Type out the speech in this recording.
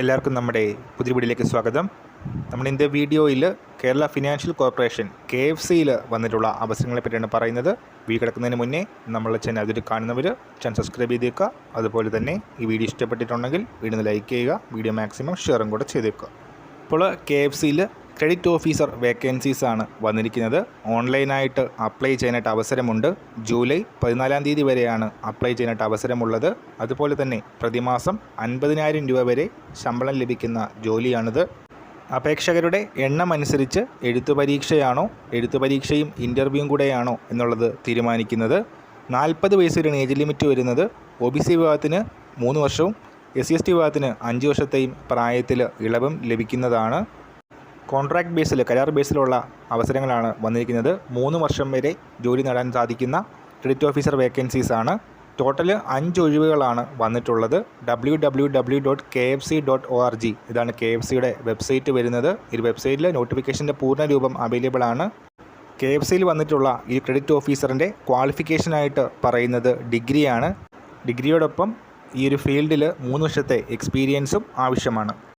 എല്ലാവർക്കും നമ്മുടെ പുതിയ വീഡിയോയിലേക്ക് സ്വാഗതം. നമ്മുടെ ഇന്നത്തെ വീഡിയോയിൽ Kerala financial corporation K F സിയിൽ വന്നിട്ടുള്ള അവസരങ്ങളെ പറ്റിയാണ് പറയുന്നത്. വീ കിടക്കുന്നതിന് മുന്നേ നമ്മളെ ചാനൽ അതിൽ കാണുന്നവർ ചാനൽ സബ്സ്ക്രൈബ് ചെയ്തേക്കുക. അതുപോലെ തന്നെ ഈ വീഡിയോ ഇഷ്ടപ്പെട്ടിട്ടുണ്ടെങ്കിൽ വീഡിയോ ലൈക്ക് ചെയ്യുക. വീഡിയോ മാക്സിമം ഷെയറും കൂടെ ചെയ്തേക്കുക. ഇപ്പോൾ കെ എഫ് സിയിൽ ക്രെഡിറ്റ് ഓഫീസർ വേക്കൻസീസ് ആണ് വന്നിരിക്കുന്നത്. ഓൺലൈനായിട്ട് അപ്ലൈ ചെയ്യാനായിട്ട് അവസരമുണ്ട്. ജൂലൈ പതിനാലാം തീയതി വരെയാണ് അപ്ലൈ ചെയ്യാനായിട്ട് അവസരമുള്ളത്. അതുപോലെ തന്നെ പ്രതിമാസം അൻപതിനായിരം രൂപ വരെ ശമ്പളം ലഭിക്കുന്ന ജോലിയാണിത്. അപേക്ഷകരുടെ എണ്ണം അനുസരിച്ച് എഴുത്തു പരീക്ഷയാണോ എഴുത്തു പരീക്ഷയും ഇന്റർവ്യൂവും കൂടെയാണോ എന്നുള്ളത് തീരുമാനിക്കുന്നത്. നാൽപ്പത് വയസ്സ് വരെയാണ് ഏജ് ലിമിറ്റ് വരുന്നത് ഒ ബി സി വിഭാഗത്തിന് മൂന്ന് വർഷവും എസ് സി എസ് ടി വിഭാഗത്തിന് അഞ്ച് വർഷത്തെയും പ്രായത്തിൽ ഇളവും ലഭിക്കുന്നതാണ്. കോൺട്രാക്ട് ബേസിൽ കരാർ ബേസിലുള്ള അവസരങ്ങളാണ് വന്നിരിക്കുന്നത്. മൂന്ന് വർഷം വരെ ജോലി നേടാൻ സാധിക്കുന്ന ക്രെഡിറ്റ് ഓഫീസർ വേക്കൻസീസ് ആണ്. ടോട്ടൽ അഞ്ച് ഒഴിവുകളാണ് വന്നിട്ടുള്ളത്. W W W dot K F C dot O R G ഇതാണ് കെ എഫ് സിയുടെ വെബ്സൈറ്റ് വരുന്നത്. ഈ വെബ്സൈറ്റിൽ നോട്ടിഫിക്കേഷന്റെ പൂർണ രൂപം അവൈലബിൾ ആണ്. കെ എഫ് സിയിൽ വന്നിട്ടുള്ള ഈ ക്രെഡിറ്റ് ഓഫീസറിന്റെ ക്വാളിഫിക്കേഷനായിട്ട് പറയുന്നത് ഡിഗ്രിയാണ് ഡിഗ്രിയോടൊപ്പം ഈ ഒരു ഫീൽഡിൽ മൂന്ന് വർഷത്തെ എക്സ്പീരിയൻസും ആവശ്യമാണ്.